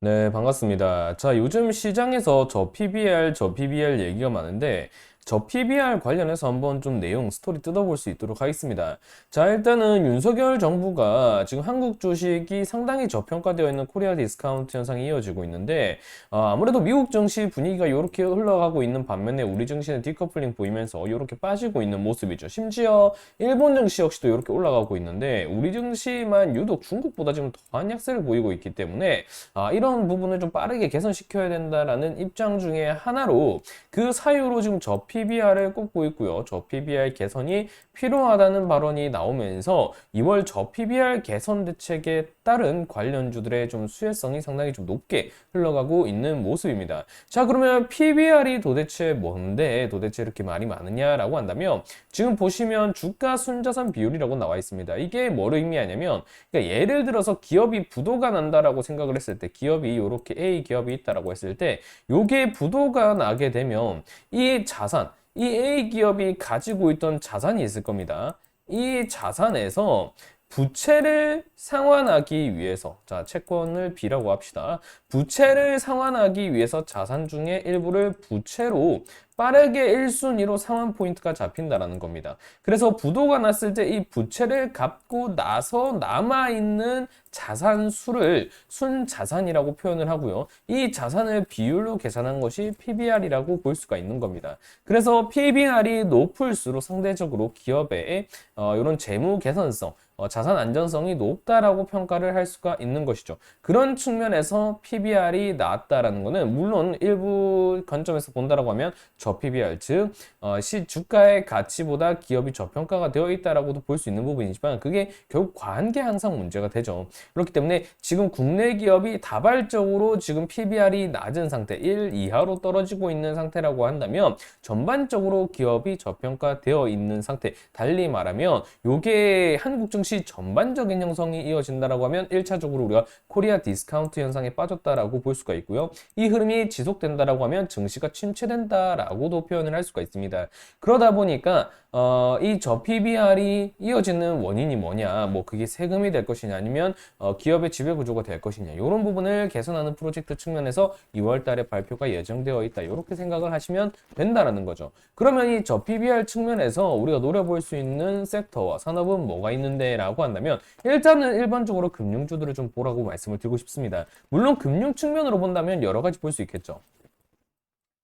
네, 반갑습니다. 자, 요즘 시장에서 저 PBR, 저 PBR 얘기가 많은데, 저 PBR 관련해서 한번 좀 내용, 스토리 뜯어볼 수 있도록 하겠습니다. 자, 일단은 윤석열 정부가 지금 한국 주식이 상당히 저평가되어 있는 코리아 디스카운트 현상이 이어지고 있는데, 어, 아무래도 미국 증시 분위기가 이렇게 흘러가고 있는 반면에 우리 증시는 디커플링 보이면서 이렇게 빠지고 있는 모습이죠. 심지어 일본 증시 역시도 이렇게 올라가고 있는데, 우리 증시만 유독 중국보다 지금 더한 약세를 보이고 있기 때문에, 아, 이런 부분을 좀 빠르게 개선시켜야 된다라는 입장 중에 하나로 그 사유로 지금 저 PBR을 꼽고 있고요. 저 PBR 개선이 필요하다는 발언이 나오면서 2월 저 PBR 개선 대책에 따른 관련주들의 좀 수혜성이 상당히 좀 높게 흘러가고 있는 모습입니다. 자, 그러면 PBR이 도대체 뭔데 도대체 이렇게 말이 많으냐라고 한다면 지금 보시면 주가 순자산 비율이라고 나와 있습니다. 이게 뭐를 의미하냐면 그러니까 예를 들어서 기업이 부도가 난다라고 생각을 했을 때 기업이 이렇게 A 기업이 있다라고 했을 때 요게 부도가 나게 되면 이 자산 이 A 기업이 가지고 있던 자산이 있을 겁니다. 이 자산에서 부채를 상환하기 위해서 자 채권을 B라고 합시다. 부채를 상환하기 위해서 자산 중에 일부를 부채로 빠르게 1순위로 상환 포인트가 잡힌다라는 겁니다. 그래서 부도가 났을 때 이 부채를 갚고 나서 남아있는 자산 수를 순자산이라고 표현을 하고요. 이 자산을 비율로 계산한 것이 PBR이라고 볼 수가 있는 겁니다. 그래서 PBR이 높을수록 상대적으로 기업의 어, 이런 재무 개선성, 어, 자산 안전성이 높다라고 평가를 할 수가 있는 것이죠. 그런 측면에서 PBR이 낮다라는 것은 물론 일부 관점에서 본다라고 하면 저 PBR 즉 어, 시 주가의 가치보다 기업이 저평가가 되어 있다라고도 볼 수 있는 부분이지만 그게 결국 관계 항상 문제가 되죠. 그렇기 때문에 지금 국내 기업이 다발적으로 지금 PBR이 낮은 상태 1 이하로 떨어지고 있는 상태라고 한다면 전반적으로 기업이 저평가되어 있는 상태 달리 말하면 요게 한국 증시 전반적인 형성이 이어진다라고 하면 1차적으로 우리가 코리아 디스카운트 현상에 빠졌다라고 볼 수가 있고요. 이 흐름이 지속된다라고 하면 증시가 침체된다라고 도 표현을 할 수가 있습니다. 그러다 보니까 어, 이 저 PBR이 이어지는 원인이 뭐냐, 뭐 그게 세금이 될 것이냐, 아니면 어, 기업의 지배 구조가 될 것이냐, 이런 부분을 개선하는 프로젝트 측면에서 2월 달에 발표가 예정되어 있다. 이렇게 생각을 하시면 된다라는 거죠. 그러면 이 저 PBR 측면에서 우리가 노려볼 수 있는 섹터와 산업은 뭐가 있는데 라고 한다면 일단은 일반적으로 금융주들을 좀 보라고 말씀을 드리고 싶습니다. 물론 금융 측면으로 본다면 여러 가지 볼 수 있겠죠.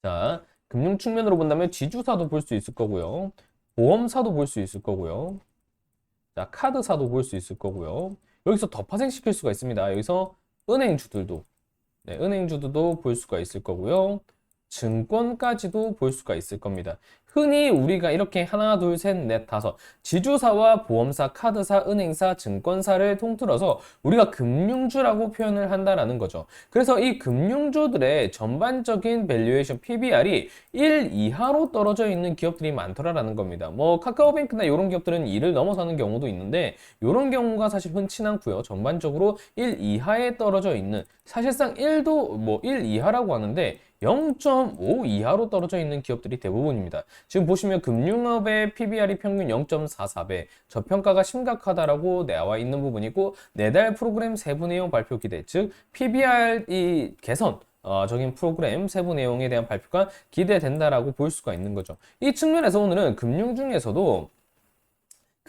자, 금융 측면으로 본다면 지주사도 볼 수 있을 거고요. 보험사도 볼 수 있을 거고요. 자, 카드사도 볼 수 있을 거고요. 여기서 더 파생시킬 수가 있습니다. 여기서 은행주들도, 네, 은행주들도 볼 수가 있을 거고요. 증권까지도 볼 수가 있을 겁니다. 흔히 우리가 이렇게 하나, 둘, 셋, 넷, 다섯 지주사와 보험사, 카드사, 은행사, 증권사를 통틀어서 우리가 금융주라고 표현을 한다라는 거죠. 그래서 이 금융주들의 전반적인 밸류에이션 PBR이 1 이하로 떨어져 있는 기업들이 많더라라는 겁니다. 뭐 카카오뱅크나 이런 기업들은 2를 넘어서는 경우도 있는데 이런 경우가 사실 흔치 않고요. 전반적으로 1 이하에 떨어져 있는 사실상 1도 뭐 1 이하라고 하는데 0.5 이하로 떨어져 있는 기업들이 대부분입니다. 지금 보시면 금융업의 PBR이 평균 0.44배, 저평가가 심각하다라고 나와 있는 부분이고 내달 프로그램 세부 내용 발표 기대, 즉 PBR 이 개선 어, 적인 프로그램 세부 내용에 대한 발표가 기대된다라고 볼 수가 있는 거죠. 이 측면에서 오늘은 금융 중에서도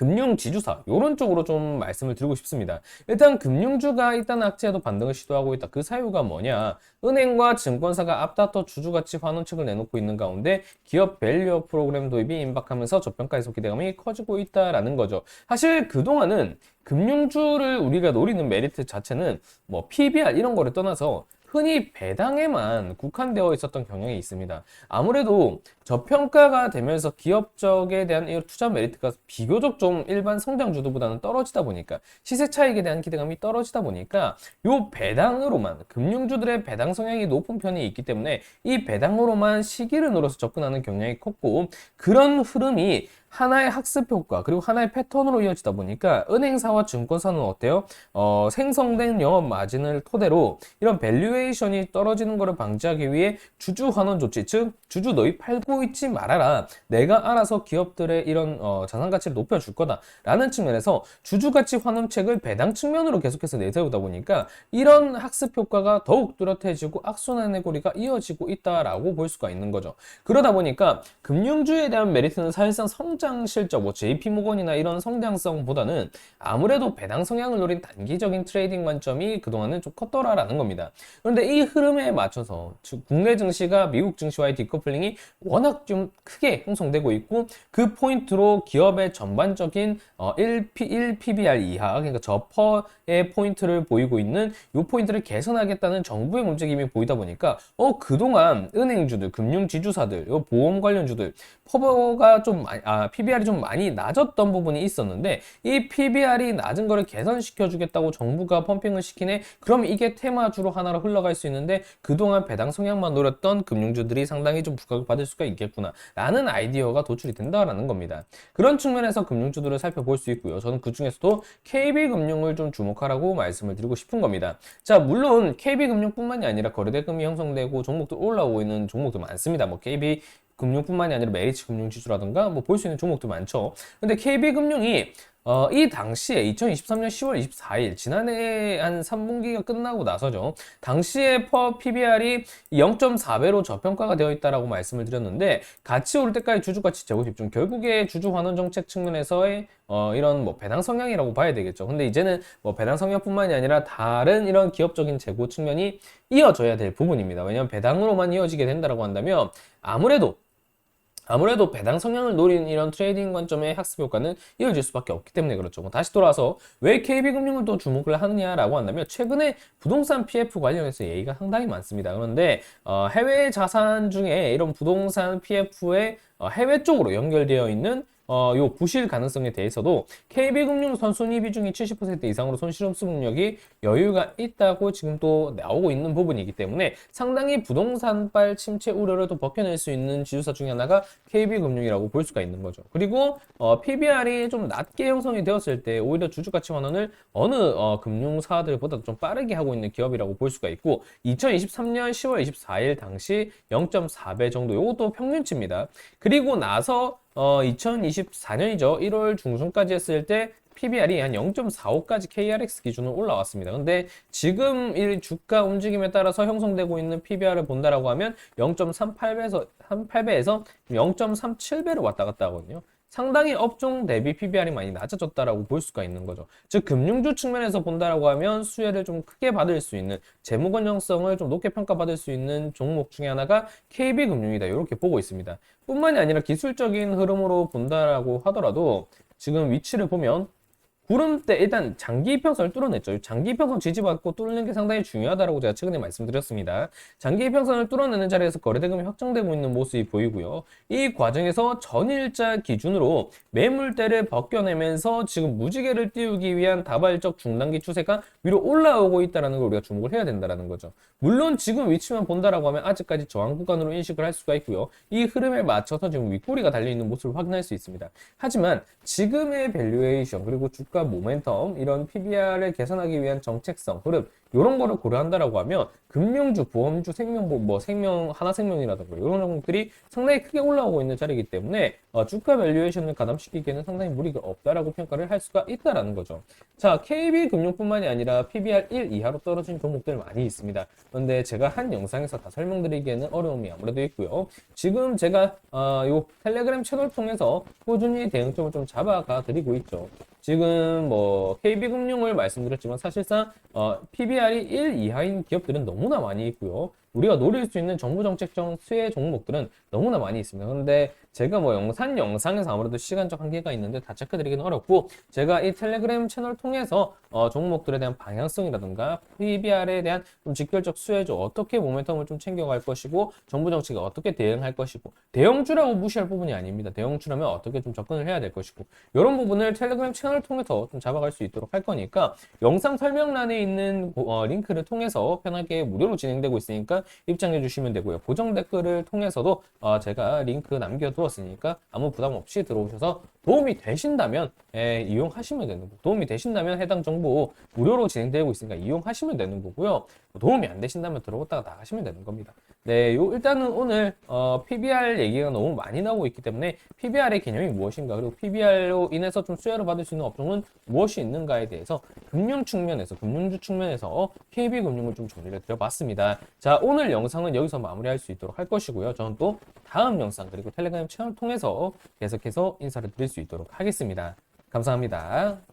금융 지주사 이런 쪽으로 좀 말씀을 드리고 싶습니다. 일단 금융주가 일단 악재에도 반등을 시도하고 있다. 그 사유가 뭐냐? 은행과 증권사가 앞다퉈 주주가치 환원책을 내놓고 있는 가운데 기업 밸류업 프로그램 도입이 임박하면서 저평가 해소 기대감이 커지고 있다라는 거죠. 사실 그동안은 금융주를 우리가 노리는 메리트 자체는 뭐 PBR 이런 거를 떠나서 흔히 배당에만 국한되어 있었던 경향이 있습니다. 아무래도 저평가가 되면서 기업 적에 대한 이 투자 메리트가 비교적 좀 일반 성장주도보다는 떨어지다 보니까 시세 차익에 대한 기대감이 떨어지다 보니까 요 배당으로만 금융주들의 배당 성향이 높은 편이 있기 때문에 이 배당으로만 시기를 노려서 접근하는 경향이 컸고 그런 흐름이 하나의 학습 효과 그리고 하나의 패턴으로 이어지다 보니까 은행사와 증권사는 어때요? 어, 생성된 영업 마진을 토대로 이런 밸류에이션이 떨어지는 것을 방지하기 위해 주주 환원 조치, 즉 주주 너희 팔고 있지 말아라. 내가 알아서 기업들의 이런 어, 자산 가치를 높여줄 거다라는 측면에서 주주 가치 환원책을 배당 측면으로 계속해서 내세우다 보니까 이런 학습 효과가 더욱 뚜렷해지고 악순환의 고리가 이어지고 있다라고 볼 수가 있는 거죠. 그러다 보니까 금융주에 대한 메리트는 사실상 성장 실적, 뭐 JP 모건이나 이런 성장성보다는 아무래도 배당 성향을 노린 단기적인 트레이딩 관점이 그동안은 좀 컸더라라는 겁니다. 그런데 이 흐름에 맞춰서 즉 국내 증시가 미국 증시와의 디커플링이 워낙 좀 크게 형성되고 있고 그 포인트로 기업의 전반적인 어, 1P, 1PBR 이하 그러니까 저퍼의 포인트를 보이고 있는 이 포인트를 개선하겠다는 정부의 움직임이 보이다 보니까 어 그동안 은행주들, 금융지주사들, 요 보험 관련주들 퍼버가 좀 아 PBR이 좀 많이 낮았던 부분이 있었는데 이 PBR이 낮은 거를 개선시켜 주겠다고 정부가 펌핑을 시키네? 그럼 이게 테마주로 하나로 흘러갈 수 있는데 그동안 배당 성향만 노렸던 금융주들이 상당히 좀 부각을 받을 수가 있겠구나. 라는 아이디어가 도출이 된다라는 겁니다. 그런 측면에서 금융주들을 살펴볼 수 있고요. 저는 그 중에서도 KB금융을 좀 주목하라고 말씀을 드리고 싶은 겁니다. 자 물론 KB금융뿐만이 아니라 거래대금이 형성되고 종목들 올라오고 있는 종목도 많습니다. 뭐 KB 금융뿐만이 아니라 메리츠 금융지수라든가 뭐 볼 수 있는 종목도 많죠. 근데 KB금융이 어, 이 당시에 2023년 10월 24일 지난해 한 3분기가 끝나고 나서죠. 당시에 퍼 PBR이 0.4배로 저평가가 되어 있다라고 말씀을 드렸는데 같이 오를 때까지 주주 가치 재고 집중 결국에 주주 환원 정책 측면에서의 어, 이런 뭐 배당 성향이라고 봐야 되겠죠. 근데 이제는 뭐 배당 성향뿐만이 아니라 다른 이런 기업적인 재고 측면이 이어져야 될 부분입니다. 왜냐하면 배당으로만 이어지게 된다라고 한다면 아무래도 아무래도 배당 성향을 노린 이런 트레이딩 관점의 학습 효과는 이어질 수밖에 없기 때문에 그렇죠. 뭐 다시 돌아와서 왜 KB금융을 또 주목을 하느냐라고 한다면 최근에 부동산 PF 관련해서 얘기가 상당히 많습니다. 그런데 어, 해외 자산 중에 이런 부동산 PF의 어, 해외 쪽으로 연결되어 있는 어, 요 부실 가능성에 대해서도 KB금융 선순위 비중이 70% 이상으로 손실 흡수 능력이 여유가 있다고 지금 또 나오고 있는 부분이기 때문에 상당히 부동산발 침체 우려를 또 벗겨낼 수 있는 지주사 중에 하나가 KB금융이라고 볼 수가 있는 거죠. 그리고 어, PBR이 좀 낮게 형성이 되었을 때 오히려 주주 가치 환원을 어느 어, 금융사들보다 좀 빠르게 하고 있는 기업이라고 볼 수가 있고 2023년 10월 24일 당시 0.4배 정도 이것도 평균치입니다. 그리고 나서 어, 2024년이죠. 1월 중순까지 했을 때 PBR이 한 0.45까지 KRX 기준으로 올라왔습니다. 근데 지금 이 주가 움직임에 따라서 형성되고 있는 PBR을 본다라고 하면 0.38배에서 38배에서 0.37배로 왔다 갔다 하거든요. 상당히 업종 대비 PBR이 많이 낮아졌다라고 볼 수가 있는 거죠. 즉 금융주 측면에서 본다라고 하면 수혜를 좀 크게 받을 수 있는 재무 건전성을 좀 높게 평가받을 수 있는 종목 중에 하나가 KB금융이다. 이렇게 보고 있습니다. 뿐만이 아니라 기술적인 흐름으로 본다라고 하더라도 지금 위치를 보면 구름대 일단 장기 이평선을 뚫어냈죠. 장기 이평선 지지받고 뚫는 게 상당히 중요하다고 제가 최근에 말씀드렸습니다. 장기 이평선을 뚫어내는 자리에서 거래대금이 확정되고 있는 모습이 보이고요. 이 과정에서 전일자 기준으로 매물대를 벗겨내면서 지금 무지개를 띄우기 위한 다발적 중단기 추세가 위로 올라오고 있다는 걸 우리가 주목을 해야 된다는 거죠. 물론 지금 위치만 본다라고 하면 아직까지 저항 구간으로 인식을 할 수가 있고요. 이 흐름에 맞춰서 지금 윗꼬리가 달려있는 모습을 확인할 수 있습니다. 하지만 지금의 밸류에이션 그리고 주가 모멘텀 이런 PBR을 개선하기 위한 정책성 흐름 이런 거를 고려한다라고 하면 금융주, 보험주, 생명보 뭐 생명 하나생명이라든가 이런 종목들이 상당히 크게 올라오고 있는 자리이기 때문에 어, 주가 밸류에이션을 가담시키기에는 상당히 무리가 없다라고 평가를 할 수가 있다라는 거죠. 자, KB 금융뿐만이 아니라 PBR 1 이하로 떨어진 종목들 많이 있습니다. 그런데 제가 한 영상에서 다 설명드리기에는 어려움이 아무래도 있고요. 지금 제가 어, 요 텔레그램 채널 통해서 꾸준히 대응점을 좀 잡아가 드리고 있죠. 지금 뭐 KB금융을 말씀드렸지만 사실상 어, PBR이 1 이하인 기업들은 너무나 많이 있고요. 우리가 노릴 수 있는 정부 정책적 수혜 종목들은 너무나 많이 있습니다. 그런데 제가 뭐 영상 영상에서 아무래도 시간적 한계가 있는데 다 체크드리기는 어렵고 제가 이 텔레그램 채널 통해서 어, 종목들에 대한 방향성이라든가 PBR에 대한 좀 직결적 수혜죠 어떻게 모멘텀을 좀 챙겨갈 것이고 정부 정책이 어떻게 대응할 것이고 대형주라고 무시할 부분이 아닙니다. 대형주라면 어떻게 좀 접근을 해야 될 것이고 이런 부분을 텔레그램 채널 통해서 좀 잡아갈 수 있도록 할 거니까 영상 설명란에 있는 어, 링크를 통해서 편하게 무료로 진행되고 있으니까 입장해 주시면 되고요. 고정 댓글을 통해서도 어, 제가 링크 남겨두 주었으니까 아무 부담 없이 들어오셔서 도움이 되신다면 예, 이용하시면 되는 거고 도움이 되신다면 해당 정보 무료로 진행되고 있으니까 이용하시면 되는 거고요. 도움이 안 되신다면 들어갔다가 나가시면 되는 겁니다. 네, 요 일단은 오늘 어, PBR 얘기가 너무 많이 나오고 있기 때문에 PBR의 개념이 무엇인가 그리고 PBR로 인해서 좀 수혜를 받을 수 있는 업종은 무엇이 있는가에 대해서 금융 측면에서 금융주 측면에서 KB금융을 좀 정리를 드려봤습니다. 자, 오늘 영상은 여기서 마무리할 수 있도록 할 것이고요. 저는 또 다음 영상 그리고 텔레그램 채널 통해서 계속해서 인사를 드릴 수 있도록 하겠습니다. 감사합니다.